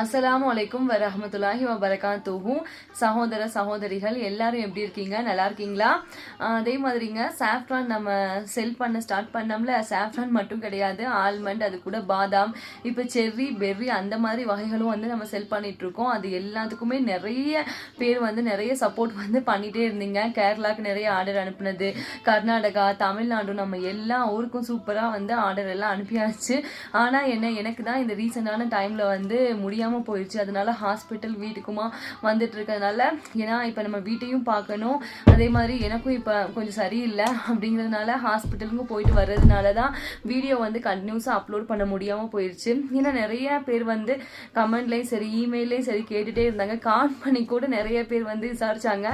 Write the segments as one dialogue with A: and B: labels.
A: அஸ்லாம் வலைக்கும் வரமத்துல்லாஹி வபரகாத்தூஹும் சகோதர சகோதரிகள் எல்லாரும் எப்படி இருக்கீங்க நல்லா இருக்கீங்களா அதே மாதிரிங்க சாஃப்ரான் நம்ம செல் பண்ண ஸ்டார்ட் பண்ணோம்ல சாஃப்ரான் மட்டும் கிடையாது ஆல்மண்ட் அது கூட பாதாம் இப்போ செர்ரி பெர்ரி அந்த மாதிரி வகைகளும் வந்து நம்ம செல் இருக்கோம் அது எல்லாத்துக்குமே நிறைய பேர் வந்து நிறைய சப்போர்ட் வந்து பண்ணிகிட்டே இருந்தீங்க கேரளாவுக்கு நிறைய ஆர்டர் அனுப்புனது கர்நாடகா தமிழ்நாடு நம்ம எல்லா ஊருக்கும் சூப்பராக வந்து ஆர்டர் எல்லாம் அனுப்பியாச்சு ஆனால் என்ன எனக்கு தான் இந்த ரீசெண்டான டைமில் வந்து முடிய முடியாமல் போயிடுச்சு அதனால ஹாஸ்பிட்டல் வீட்டுக்குமா வந்துட்டு இருக்கிறதுனால ஏன்னா இப்போ நம்ம வீட்டையும் பார்க்கணும் அதே மாதிரி எனக்கும் இப்போ கொஞ்சம் சரியில்லை அப்படிங்கிறதுனால ஹாஸ்பிட்டலுக்கும் போயிட்டு வர்றதுனால தான் வீடியோ வந்து கண்டினியூஸாக அப்லோட் பண்ண முடியாமல் போயிடுச்சு ஏன்னா நிறைய பேர் வந்து கமெண்ட்லேயும் சரி இமெயிலையும் சரி கேட்டுகிட்டே இருந்தாங்க கால் பண்ணி கூட நிறைய பேர் வந்து விசாரிச்சாங்க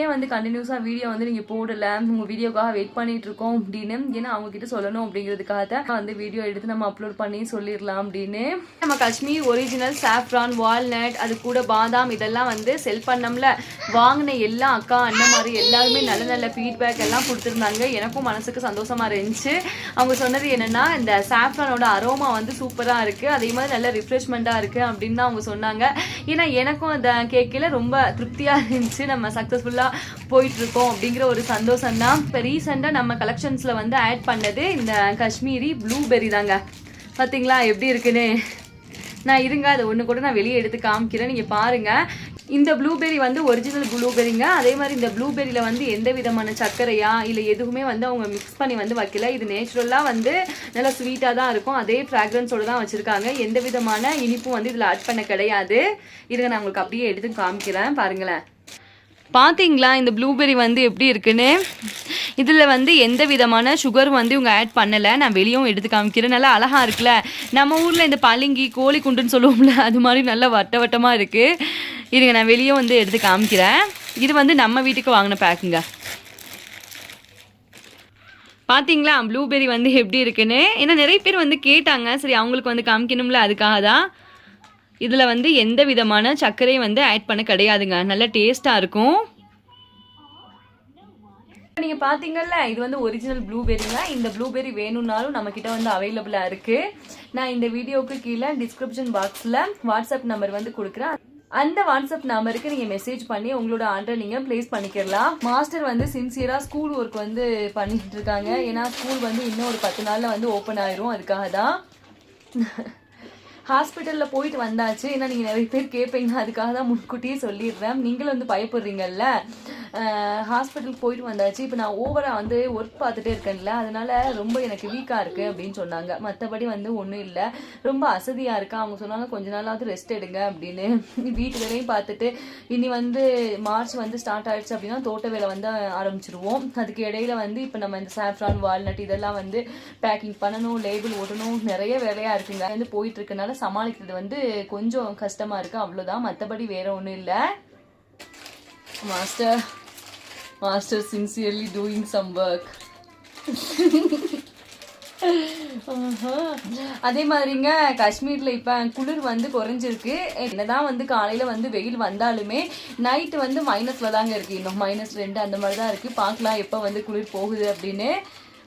A: ஏன் வந்து கண்டினியூஸாக வீடியோ வந்து நீங்கள் போடலை உங்கள் வீடியோக்காக வெயிட் பண்ணிட்டு இருக்கோம் அப்படின்னு ஏன்னா அவங்கக்கிட்ட சொல்லணும் அப்படிங்கிறதுக்காக தான் வந்து வீடியோ எடுத்து நம்ம அப்லோட் பண்ணி சொல்லிடலாம் அப்படின்னு நம்ம காஷ்மீர் ஒரிஜினல் சாஃப்ரான் வால்நட் அது கூட பாதாம் இதெல்லாம் வந்து செல் பண்ணோம்ல வாங்கின எல்லா அக்கா அண்ணன் மாதிரி எல்லாருமே நல்ல நல்ல ஃபீட்பேக் எல்லாம் கொடுத்துருந்தாங்க எனக்கும் மனசுக்கு சந்தோஷமாக இருந்துச்சு அவங்க சொன்னது என்னென்னா இந்த சாஃப்ரானோட அரோமா வந்து சூப்பராக இருக்குது அதே மாதிரி நல்ல ரிஃப்ரெஷ்மெண்ட்டாக இருக்குது அப்படின்னு அவங்க சொன்னாங்க ஏன்னா எனக்கும் அந்த கேட்கல ரொம்ப திருப்தியாக இருந்துச்சு நம்ம சக்ஸஸ்ஃபுல்லாக போயிட்டுருக்கோம் அப்படிங்கிற ஒரு சந்தோஷம் தான் இப்போ ரீசெண்டாக நம்ம கலெக்ஷன்ஸில் வந்து ஆட் பண்ணது இந்த காஷ்மீரி ப்ளூபெர்ரி தாங்க பார்த்தீங்களா எப்படி இருக்குன்னு நான் இருங்க அதை ஒன்று கூட நான் வெளியே எடுத்து காமிக்கிறேன் நீங்கள் பாருங்கள் இந்த ப்ளூபெரி வந்து ஒரிஜினல் ப்ளூபெரிங்க அதே மாதிரி இந்த ப்ளூபெரியில் வந்து எந்த விதமான சர்க்கரையா இல்லை எதுவுமே வந்து அவங்க மிக்ஸ் பண்ணி வந்து வைக்கல இது நேச்சுரலாக வந்து நல்லா ஸ்வீட்டாக தான் இருக்கும் அதே ஃப்ராக்ரன்ஸோடு தான் வச்சுருக்காங்க எந்த விதமான இனிப்பும் வந்து இதில் ஆட் பண்ண கிடையாது இதை நான் உங்களுக்கு அப்படியே எடுத்து காமிக்கிறேன் பாருங்களேன் பார்த்தீங்களா இந்த ப்ளூபெரி வந்து எப்படி இருக்குன்னு இதில் வந்து எந்த விதமான சுகர் வந்து இவங்க ஆட் பண்ணலை நான் வெளியும் எடுத்து காமிக்கிறேன் நல்லா அழகாக இருக்குல்ல நம்ம ஊரில் இந்த பளிங்கி கோழி குண்டுன்னு சொல்லுவோம்ல அது மாதிரி நல்லா வட்ட வட்டமாக இருக்குது இதுங்க நான் வெளியும் வந்து எடுத்து காமிக்கிறேன் இது வந்து நம்ம வீட்டுக்கு வாங்கின பேக்குங்க பார்த்தீங்களா ப்ளூபெரி வந்து எப்படி இருக்குன்னு ஏன்னா நிறைய பேர் வந்து கேட்டாங்க சரி அவங்களுக்கு வந்து காமிக்கணும்ல அதுக்காக தான் இதில் வந்து எந்த விதமான சர்க்கரையும் வந்து ஆட் பண்ண கிடையாதுங்க நல்லா டேஸ்ட்டாக இருக்கும் நீங்கள் பாத்தீங்கல்ல இது வந்து ஒரிஜினல் ப்ளூபெரிங்க இந்த ப்ளூபெரி வேணும்னாலும் நம்மக்கிட்ட வந்து அவைலபிளாக இருக்குது நான் இந்த வீடியோவுக்கு கீழே டிஸ்கிரிப்ஷன் பாக்ஸில் வாட்ஸ்அப் நம்பர் வந்து கொடுக்குறேன் அந்த வாட்ஸ்அப் நம்பருக்கு நீங்கள் மெசேஜ் பண்ணி உங்களோட ஆர்டர் நீங்கள் ப்ளேஸ் பண்ணிக்கிடலாம் மாஸ்டர் வந்து சின்சியராக ஸ்கூல் ஒர்க் வந்து பண்ணிட்டு இருக்காங்க ஏன்னா ஸ்கூல் வந்து இன்னும் ஒரு பத்து நாளில் வந்து ஓப்பன் ஆயிரும் அதுக்காக தான் ஹாஸ்பிட்டலில் போயிட்டு வந்தாச்சு ஏன்னா நீங்கள் நிறைய பேர் கேட்பீங்க அதுக்காக தான் முன்கூட்டியே சொல்லிடுறேன் நீங்களும் வந்து பயப்படுறீங்கல்ல ஹாஸ்பிட்டல் போயிட்டு வந்தாச்சு இப்போ நான் ஓவராக வந்து ஒர்க் பார்த்துட்டே இருக்கேன்ல அதனால் ரொம்ப எனக்கு வீக்காக இருக்குது அப்படின்னு சொன்னாங்க மற்றபடி வந்து ஒன்றும் இல்லை ரொம்ப அசதியாக இருக்கா அவங்க சொன்னாலும் கொஞ்ச நாளாவது ரெஸ்ட் எடுங்க அப்படின்னு வீட்டு வேலையும் பார்த்துட்டு இனி வந்து மார்ச் வந்து ஸ்டார்ட் ஆயிடுச்சு அப்படின்னா தோட்ட வேலை வந்து ஆரம்பிச்சிருவோம் அதுக்கு இடையில வந்து இப்போ நம்ம இந்த சாஃப்ரான் வால்நட் இதெல்லாம் வந்து பேக்கிங் பண்ணணும் லேபிள் ஓட்டணும் நிறைய வேலையாக இருக்குங்க வந்து போயிட்டு இருக்கனால சமாளிக்கிறது வந்து கொஞ்சம் கஷ்டமாக இருக்குது அவ்வளோதான் மற்றபடி வேற ஒன்றும் இல்லை master master sincerely doing some work அதே மாதிரிங்க காஷ்மீரில் இப்போ குளிர் வந்து குறைஞ்சிருக்கு என்னதான் வந்து காலையில் வந்து வெயில் வந்தாலுமே நைட்டு வந்து மைனஸில் தாங்க இருக்குது இன்னும் மைனஸ் ரெண்டு அந்த மாதிரி தான் இருக்குது பார்க்கலாம் எப்போ வந்து குளிர் போகுது அப்படின்னு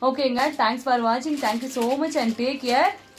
A: ஓகேங்க தேங்க்ஸ் ஃபார் வாட்சிங் thank you so much and take care